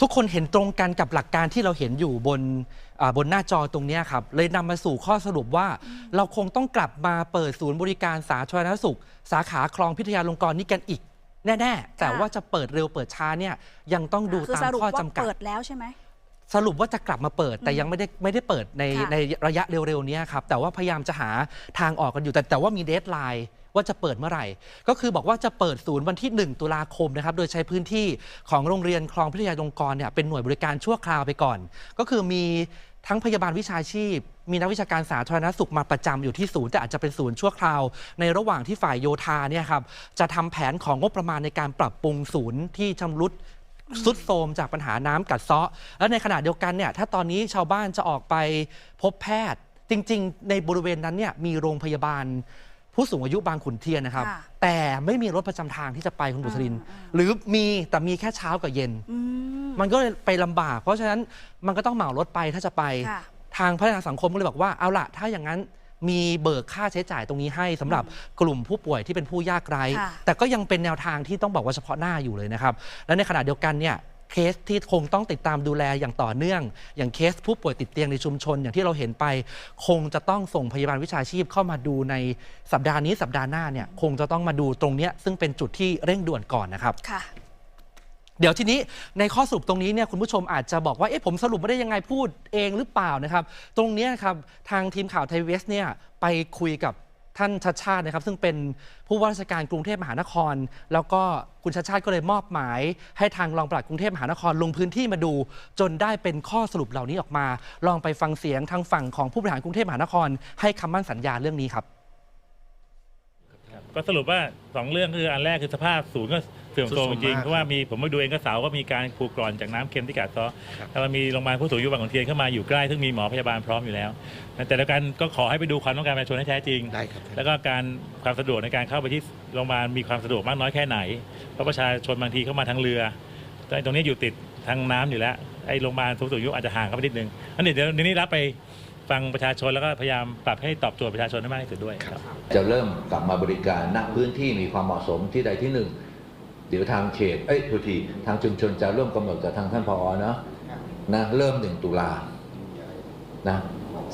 ทุกคนเห็นตรงกันกับหลักการที่เราเห็นอยู่บนอ่าบนหน้าจอตรงเนี้ยครับ เลยนำมาสู่ข้อสรุปว่า เราคงต้องกลับมาเปิดศูนย์บริการสาธารณสุข สาขาคลองพิทยาลงกรณ์นี่กันอีก แน่ ๆ แต่ว่าจะเปิดเร็วเปิดช้าเนี่ยยังต้องดูคือตามสรุปข้อว่าจำกัดเปิดแล้วใช่ไหมสรุปว่าจะกลับมาเปิดแต่ยังไม่ได้ไม่ได้เปิดในค่ะในระยะเร็วๆเนี้ครับแต่ว่าพยายามจะหาทางออกกันอยู่แต่แต่ว่ามีเดทไลน์ ว่าจะเปิดเมื่อไหร่ ก็คือบอกว่าจะเปิดศูนย์วันที่ 1 ตุลาคมนะครับ โดยใช้พื้นที่ของโรงเรียนคลองพิทยาลงกรเนี่ยเป็นหน่วยบริการชั่วคราวไปก่อน ก็คือมีทั้งพยาบาลวิชาชีพ มีนักวิชาการสาธารณสุขมาประจำอยู่ที่ศูนย์แต่อาจจะเป็นศูนย์ชั่วคราว ในระหว่างที่ฝ่ายโยธาเนี่ยครับจะทำแผนของงบประมาณในการปรับปรุงศูนย์ที่ชำรุดสุดโทมจากปัญหาน้ำกัดเซาะ แล้วในขณะเดียวกันเนี่ยถ้าตอนนี้ชาวบ้านจะออกไปพบแพทย์ จริง ๆ ในบริเวณนั้นเนี่ยมีโรงพยาบาล ผู้สูงอายุบางขุนเทียนนะครับ ค่ะแต่ไม่มีรถประจำทางที่จะไปคุณบุษรินทร์อ่า หรือมีแต่มีแค่เช้ากับเย็น อืม มันก็เลยไปลำบาก เพราะฉะนั้นมันก็ต้องเหมารถไปถ้าจะไป ค่ะ ทางพัฒนาสังคมก็เลยบอกว่าเอาละถ้าอย่างนั้นมีเบิกค่าใช้จ่ายตรงนี้ให้สำหรับกลุ่มผู้ป่วยที่เป็นผู้ยากไร้ ค่ะแต่ก็ยังเป็นแนวทางที่ต้องบอกว่าเฉพาะหน้าอยู่เลยนะครับ และในขณะเดียวกันเนี่ย เคสที่คงต้องติดตามดูแลอย่างต่อเนื่อง อย่างเคสผู้ป่วยติดเตียงในชุมชน อย่างที่เราเห็นไป คงจะต้องส่งพยาบาลวิชาชีพเข้ามาดูในสัปดาห์นี้สัปดาห์หน้าเนี่ยคงจะต้องมาดูตรงเนี้ยซึ่งเป็นจุดที่เร่งด่วนก่อนนะครับ ค่ะ เดี๋ยวทีนี้ในข้อสรุปตรงนี้เนี่ยคุณผู้ชมอาจจะบอกว่าเอ๊ะผมสรุปไม่ได้ยังไงพูดเองหรือเปล่านะครับ ตรงเนี้ยครับทางทีมข่าวไทยเวสเนี่ยไปคุยกับ ท่านชัดชาตินะครับ ซึ่งเป็นผู้ว่าราชการกรุงเทพมหานคร แล้วก็คุณชัดชาติก็เลยมอบหมาย ให้ทางรองปลัดกรุงเทพมหานครลงพื้นที่มาดู จนได้เป็นข้อสรุปเหล่านี้ออกมา ลองไปฟังเสียงทางฝั่งของผู้บริหารกรุงเทพมหานคร ให้คำมั่นสัญญาเรื่องนี้ครับ ก็สรุปว่าสองเรื่องคืออันแรกคือสภาพศูนย์ก็ สื่อมโทรมสุจดโทรมริงมากเพราะว่ามีผมมาดูเองก็เสาก็มีการผูกกร่อนจากน้ำเค็มที่กัดเซาะครับแล้วมันมีโรงพยาบาลผู้สูงอายุบางขุนเทียนเข้ามาอยู่ใกล้ซึ่งมีหมอพยาบาลพร้อมอยู่แล้วแต่แล้วกันก็ขอให้ไปดูความต้องการประชาชนให้แท้จริงได้ครับแล้วก็การความสะดวกในการเข้าไปที่โรงพยาบาลมีความสะดวกมากน้อยแค่ไหน เพราะประชาชนบางทีเข้ามาทางเรือแต่ตรงนี้อยู่ติดทางน้ำอยู่แล้วไอ้โรงพยาบาลผู้สูงอายุอาจจะห่างเข้าไปนิดนึงอันนี้เดี๋ยวนี้รับไปฟังประชาชนแล้วก็พยายามปรับให้ตอบโจทย์ประชาชนให้มากที่สุดด้วยครับ จะเริ่มกลับมาบริการณพื้นที่มีความเหมาะสมที่ใดที่หนึ่ง เดี๋ยวทางเขต เอ้ยทุกทีทางชุมชนจะร่วมกำหนดกับทางท่านพอเนาะนะเริ่มหนึ่งตุลานะ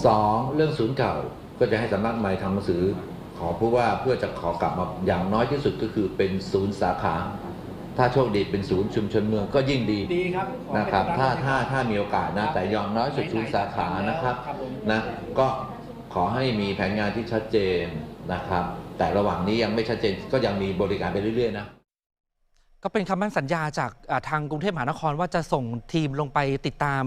สองเรื่องศูนย์เก่าก็จะให้สำนักใหม่ทำหนังสือ ขอผู้ว่าเพื่อจะขอกลับมาอย่างน้อยที่สุดก็คือเป็นศูนย์สาขา ถ้าโชคดีเป็นศูนย์ชุมชนเมืองก็ยิ่งดีดีครับขอให้นะครับเป็นถ้ารัฐถ้าถ้ามีโอกาสนะแต่อยางน้อยสุดศูนย์สาขานะครับครับผมนะก็ขอให้มีแผนงานที่ชัดเจนนะครับ แต่ระหว่างนี้ยังไม่ชัดเจนก็ยังมีบริการไปเรื่อยๆนะ ก็เป็นคำมั่นสัญญาจากทางกรุงเทพมหานครว่าจะส่งทีมลงไปติดตาม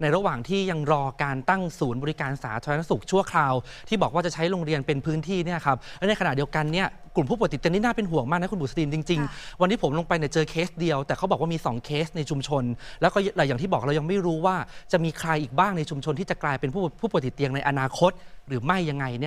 ในระหว่างที่ยังรอการตั้งศูนย์บริการสาธารณสุขชั่วคราว ที่บอกว่าจะใช้โรงเรียนเป็นพื้นที่เนี่ยครับและในขณะเดียวกันเนี่ยกลุ่มผู้ป่วยติดเตียงนี่น่าเป็นห่วงมากนะคุณบุษรินจริง ๆ วันที่ผมลงไปเนี่ยเจอเคสเดียว แต่เขาบอกว่ามี 2 เคสในชุมชน แล้วก็อย่างที่บอกเรายังไม่รู้ว่าจะมีใครอีกบ้างในชุมชนที่จะกลายเป็นผู้ผู้ป่วยติดเตียงในอนาคต หรือไม่ยังไงเนี่ย